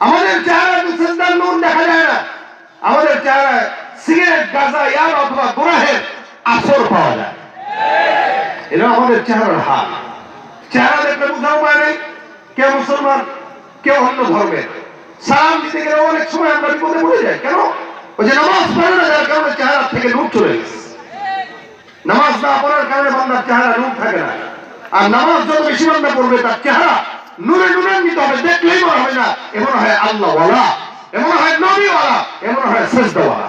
আমাদের চেহারা সেজদার নুন দেখা যায় না। আমাদের চেহারায় সিগারেট, গাঁজা, ইয়ার অথবা গুনাহের আসর পাওয়া যায়। এটা আমাদের চেহারার হাল। চেহারা দেখলে বোঝার উপায় নেই। কে মুসলমান, কেউ অন্য ধর্মের। সালাম দিতে গেলে অনেক সময় আমরা বিপদে পড়ে যাই। কেন? ওই যে নামাজ পড়ে না, যার কারণে চেহারা থেকে নূর চলে গেছে। নামাজ না পড়ার কারণে বান্দার চেহারা নূর থাকে না। আর নামাজ যত বেশি বান্দা পড়বে, তার চেহারা নূরে নূরান্বিত হবে, দেখলেই মনে হয় না, এমন হয় আল্লাহ ওয়ালা এমন হয় নবী ওয়ালা এমন হয় সেজদাওয়ালা।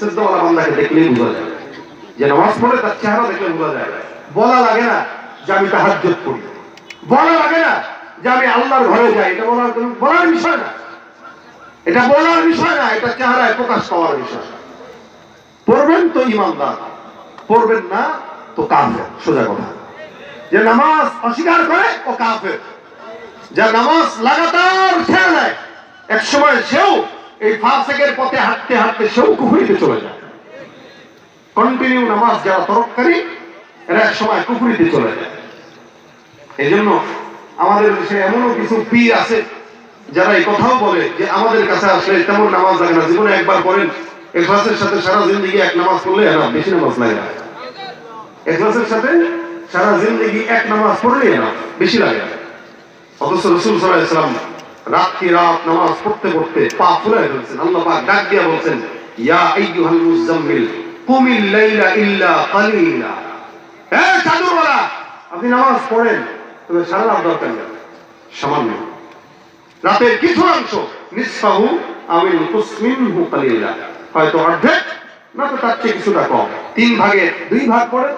সেজদাওয়ালা বান্দাকে দেখলেই বোঝা যায়, যে নামাজ পড়ে তার চেহারা দেখলে বোঝা বলা লাগে না যে আমি তাহাজ্জুদ পড়ি বলা লাগে না যে আমি আল্লাহর ঘরে যাই, এটা বলার বলার বিষয় না। এটা বলার বিষয় না, এটা চেহারায় প্রকাশ পাওয়ার বিষয় পড়বেন তো ইমানদার, পড়বেন না তো কাফের, সোজা কথা। যে নামাজ অস্বীকার করে ও কাফের। যা নামাজ লাগাতার ছেড়ে দেয় এক সময় সেও এই ফাসেকের পথে হাঁটতে হাঁটতে সেও কুফুরিতে চলে যায়। কন্টিনিউ নামাজ যারা তরককারী, এরা এক সময় কুফুরিতে চলে যায়। এই জন্য আমাদের দেশে এমনও কিছু পি আছে, যারা এই কথাও বলে যে আমাদের কাছে আসলে তেমন নামাজ লাগে না। জীবনে একবার পড়েন, এখলাসের সাথে সারা জিন্দগি এক নামাজ পড়লে না বেশি নামাজ লাগে না। এখলাসের সাথে সারা জিন্দগি এক নামাজ পড়লে না, বেশি লাগে অথচ রসুল সাল্লাহ ইসলাম রাত নামাজ পড়তে পড়তে পা ফুলে ফেলছেন, আল্লাহ পাক ডাক দিয়া বলছেন, ইয়া আইয়ুহাল মুজাম্মিল কুমিল লাইলা ইল্লা কালিলা। হ্যাঁ চাদরওয়ালা আপনি নামাজ পড়েন, তবে সারা রাত দরকার নেই। সামান্য। রাতের কিছু অংশ নিঃসাহু আমিন কুসমিনহু কালিলা। হয়তো অর্ধেক, না তো তার চেয়ে কিছুটা কম। তিন ভাগে দুই ভাগ পড়েন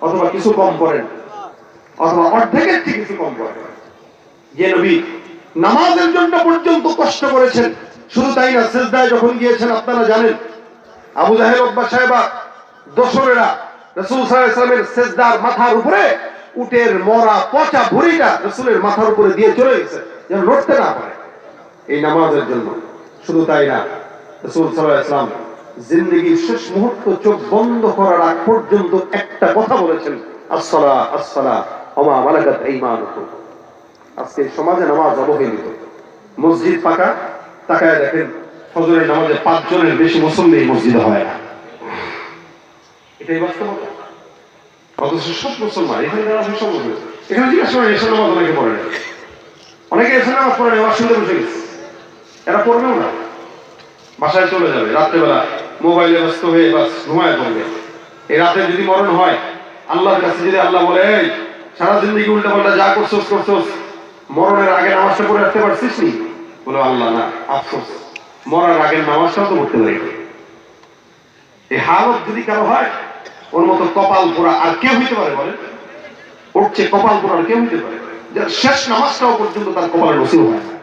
অথবা কিছু কম পড়েন অথবা অর্ধেকের চেয়ে কিছু কম পড়েন যে নবী নামাজের জন্য পর্যন্ত কষ্ট করেছেন, শুধু তাই না, সেজদায় যখন গিয়েছেন, আপনারা জানেন, আবু জাহের সাহেবা, দোসরেরা রসুল সাল্লামের সেজদার মাথার উপরে উটের মরা পচা ভুড়িটা রসুলের মাথার উপরে দিয়ে চলে গেছে, যেন লড়তে না পারে। এই নামাজের জন্য। শুধু তাই না, রসুল সাল্লাহ জিন্দগির শেষ মুহূর্ত চোখ বন্ধ করার আগ পর্যন্ত একটা কথা বলেছেন আসসালা আসসালা অমা মালাকাত এই আজকে সমাজে নামাজ অবহেলিত। মসজিদ পাকা, তাকায় দেখেন ফজরের নামাজে পাঁচজনের বেশি মুসল্লি মসজিদে হয় না। এটাই বাস্তবতা। অথচ সব মুসলমান, এখানে যারা সব মুসলিম। এখানে জিজ্ঞাসা করেন, এসব নামাজ অনেকে পড়ে না? অনেকে এসে নামাজ পড়ে না অসুবিধা বসে গেছে এরা পড়বেও না। বাসায় চলে যাবে, রাত্রেবেলা মোবাইলে ব্যস্ত হয়ে বাস, ঘুমায় পড়বে। এই রাতে যদি মরণ হয়, আল্লাহর কাছে যদি আল্লাহ বলে, এই সারা জিন্দগি উল্টা পাল্টা যা করছোস করছোস, মরণের আগে নামাজটা পড়ে রাখতে পারছিস নি? বলে, আল্লাহ না, আফসোস, মরার আগের নামাজটাও তো পড়তে পারি এই হালত যদি কারও হয়, ওর মতো কপাল পোড়া আর কেউ হইতে পারে বলে উঠছে কপাল পোড়া আর কেউ হইতে পারে? শেষ নামাজটাও পর্যন্ত তার কপালে নসিব হয়।